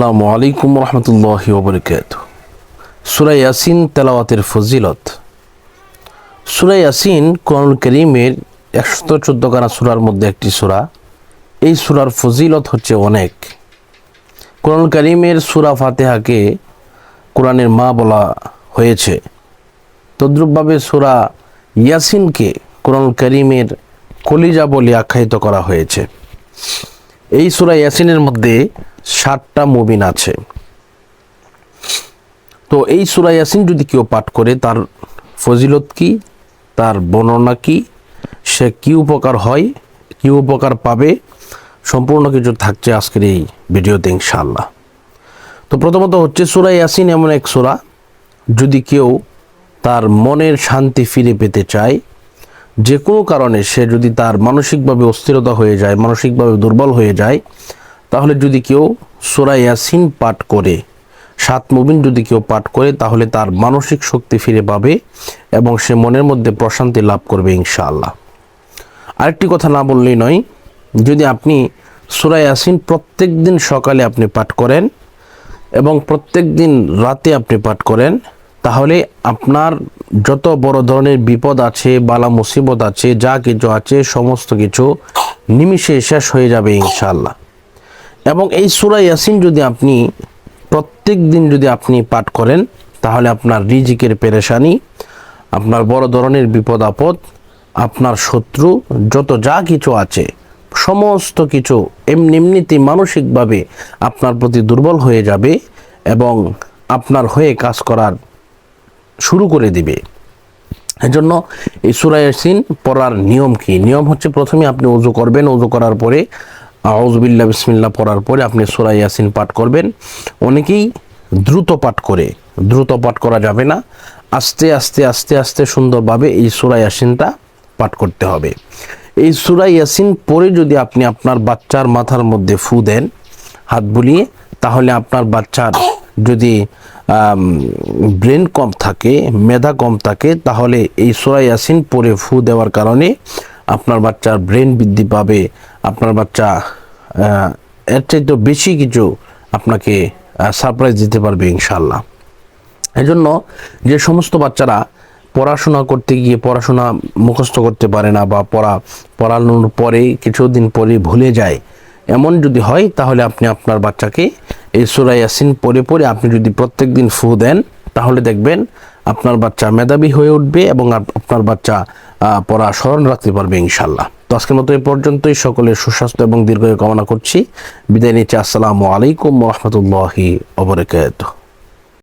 আসসালামু আলাইকুম রহমতুল্লাহ ওবরকাত সুরা ইয়াসিন তেলাওয়াতের ফজিলত। সুরা ইয়াসিন কোরআন করিমের একশত চোদ্দ গানা সুরার মধ্যে একটি সুরা। এই সুরার ফজিলত হচ্ছে অনেক। কোরআন করিমের সুরা ফাতেহাকে কোরআনের মা বলা হয়েছে। তদ্রূপভাবে সুরা ইয়াসিনকে কোরআন করিমের কলিজা বলে আখ্যায়িত করা হয়েছে। এই সুরা ইয়াসিনের মধ্যে ষাটটা মুবিন আছে। তো এই সুরা ইয়াসিন যদি কেউ পাঠ করে, তার ফজিলত কি? তার বর্ণনা কি? সে কি উপকার হয়? কি উপকার পাবে? সম্পূর্ণ কিছু থাকছে আজকের এই ভিডিওতে ইনশাআল্লাহ। তো প্রথমত হচ্ছে সুরা ইয়াসিন এমন এক সুরা, যদি কেউ তার মনের শান্তি ফিরে পেতে চায়, যে কোনো কারণে সে যদি তার মানসিকভাবে অস্থিরতা হয়ে যায়, মানসিকভাবে দুর্বল হয়ে যায় তাহলে যদি কেউ সুরা ইয়াসিন পাঠ করে, সাত মুবিন যদি কেউ পাঠ করে, তাহলে তার মানসিক শক্তি ফিরে পাবে এবং সে মনের মধ্যে প্রশান্তি লাভ করবে ইনশাআল্লাহ। আরেকটি কথা না বললেই নয়, যদি আপনি সুরা ইয়াসিন প্রত্যেক দিন সকালে আপনি পাঠ করেন এবং প্রত্যেক দিন রাতে আপনি পাঠ করেন, তাহলে আপনার যত বড় ধরনের বিপদ আছে, বালা মুসিবত আছে, যা কিছু আছে, সমস্ত কিছু নিমিষে শেষ হয়ে যাবে ইনশাআল্লাহ। এবং এই সুরা ইয়াসিন যদি আপনি প্রত্যেক দিন যদি আপনি পাঠ করেন, তাহলে আপনার রিজিকের পেরেশানি, আপনার বড় ধরনের বিপদ আপদ, আপনার শত্রু, যত যা কিছু আছে, সমস্ত কিছু এমনি এমনিতে মানসিকভাবে আপনার প্রতি দুর্বল হয়ে যাবে এবং আপনার হয়ে কাজ করার শুরু করে দিবে। এজন্য এই সুরা ইয়াসিন পড়ার নিয়ম কি? নিয়ম হচ্ছে প্রথমে আপনি উজু করবেন উজু করার পরে আউজবিল্লা বিসমিল্লা পড়ার পরে আপনি সুরা ইয়াসিন পাঠ করবেন। অনেকেই দ্রুত পাঠ করে। দ্রুত পাঠ করা যাবে না। আস্তে আস্তে আস্তে আস্তে সুন্দরভাবে এই সুরা ইয়াসিনটা পাঠ করতে হবে। এই সুরা ইয়াসিন পরে যদি আপনি আপনার বাচ্চার মাথার মধ্যে ফু দেন, হাত বুলিয়ে, তাহলে আপনার বাচ্চার যদি ব্রেন কম থাকে, মেধা কম থাকে, তাহলে এই সোরা ইয়াসিন পরে ফু দেওয়ার কারণে আপনার বাচ্চার ব্রেন বৃদ্ধি পাবে। আপনার বাচ্চা এর চাইতে বেশি কিছু আপনাকে সারপ্রাইজ দিতে পারবে ইনশাল্লাহ এজন্য যে সমস্ত বাচ্চারা পড়াশোনা করতে গিয়ে পড়াশোনা মুখস্থ করতে পারে না বা পড়া, পড়ানোর পরে কিছুদিন পরে ভুলে যায়, এমন যদি হয় তাহলে আপনি আপনার বাচ্চাকে এই সুরা ইয়াসিন পড়ে পড়ে আপনি যদি প্রত্যেক দিন ফু দেন, তাহলে দেখবেন আপনার বাচ্চা মেধাবী হয়ে উঠবে এবং আপনার বাচ্চা পড়া স্মরণ রাখতে পারবে ইনশাল্লাহ তো আজকের মতো এই পর্যন্তই। সকলের সুস্বাস্থ্য এবং দীর্ঘায়ু কামনা করছি। বিদায় নিচ্ছি। আসসালামু আলাইকুম রহমতুল্লাহি ওবরাকাতুহ